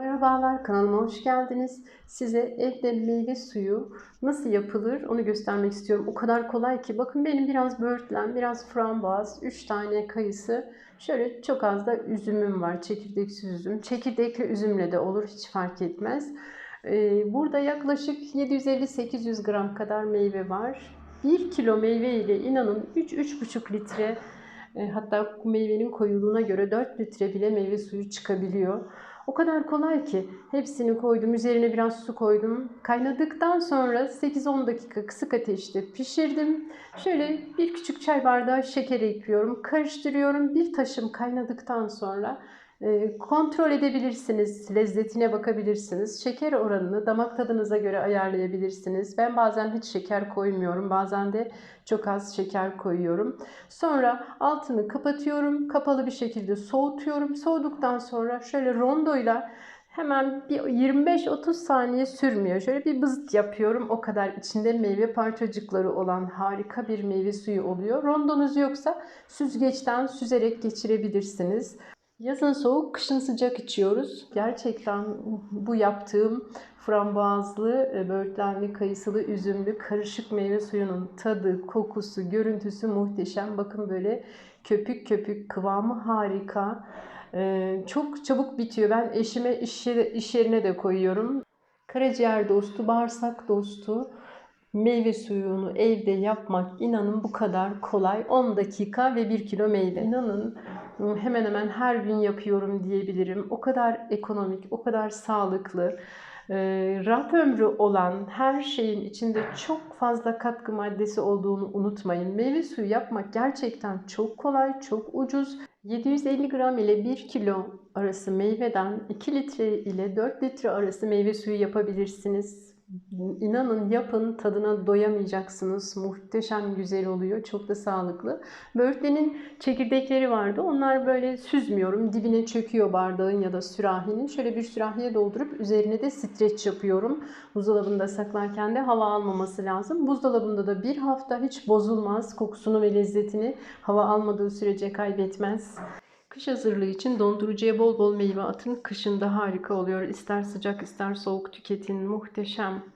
Merhabalar kanalıma hoş geldiniz. Size evde meyve suyu nasıl yapılır onu göstermek istiyorum. O kadar kolay ki bakın benim biraz böğürtlen, biraz frambuaz, 3 tane kayısı, şöyle çok az da üzümüm var. Çekirdeksiz üzüm. Çekirdekli üzümle de olur hiç fark etmez. Ee, Burada yaklaşık 750-800 gram kadar meyve var. 1 kilo meyve ile inanın 3-3,5 litre e, hatta meyvenin koyuluğuna göre 4 litre bile meyve suyu çıkabiliyor. O kadar kolay ki hepsini koydum. Üzerine biraz su koydum. Kaynadıktan sonra 8-10 dakika kısık ateşte pişirdim. Şöyle bir küçük çay bardağı şeker ekliyorum. Karıştırıyorum. Bir taşım kaynadıktan sonra kontrol edebilirsiniz. Lezzetine bakabilirsiniz. Şeker oranını damak tadınıza göre ayarlayabilirsiniz. Ben bazen hiç şeker koymuyorum. Bazen de çok az şeker koyuyorum. Sonra altını kapatıyorum. Kapalı bir şekilde soğutuyorum. Soğuduktan sonra şöyle rondoyla hemen bir 25-30 saniye sürmüyor. Şöyle bir bızıt yapıyorum. O kadar içinde meyve parçacıkları olan harika bir meyve suyu oluyor. Rondonuz yoksa süzgeçten süzerek geçirebilirsiniz. Yazın soğuk, kışın sıcak içiyoruz. Gerçekten bu yaptığım frambuazlı, e, böğürtlenli, kayısılı, üzümlü karışık meyve suyunun tadı, kokusu, görüntüsü muhteşem. Bakın böyle köpük köpük, kıvamı harika. Ee, çok çabuk bitiyor. Ben eşime iş yerine de koyuyorum. Karaciğer dostu, bağırsak dostu meyve suyunu evde yapmak inanın bu kadar kolay. 10 dakika ve 1 kilo meyve. İnanın hemen hemen her gün yapıyorum diyebilirim. O kadar ekonomik, o kadar sağlıklı. E, raf ömrü olan her şeyin içinde çok fazla katkı maddesi olduğunu unutmayın. Meyve suyu yapmak gerçekten çok kolay, çok ucuz. 750 gram ile 1 kilo arası meyveden 2 litre ile 4 litre arası meyve suyu yapabilirsiniz. İnanın yapın tadına doyamayacaksınız. Muhteşem güzel oluyor. Çok da sağlıklı. Böğürtlenin çekirdekleri vardı. Onlar böyle süzmüyorum. Dibine çöküyor bardağın ya da sürahinin. Şöyle bir sürahiye doldurup üzerine de streç yapıyorum. Buzdolabında saklarken de hava almaması lazım. Buzdolabında da bir hafta hiç bozulmaz. Kokusunu ve lezzetini hava almadığı sürece kaybetmez. Kış hazırlığı için dondurucuya bol bol meyve atın. Kışın da harika oluyor. İster sıcak ister soğuk tüketin. Muhteşem.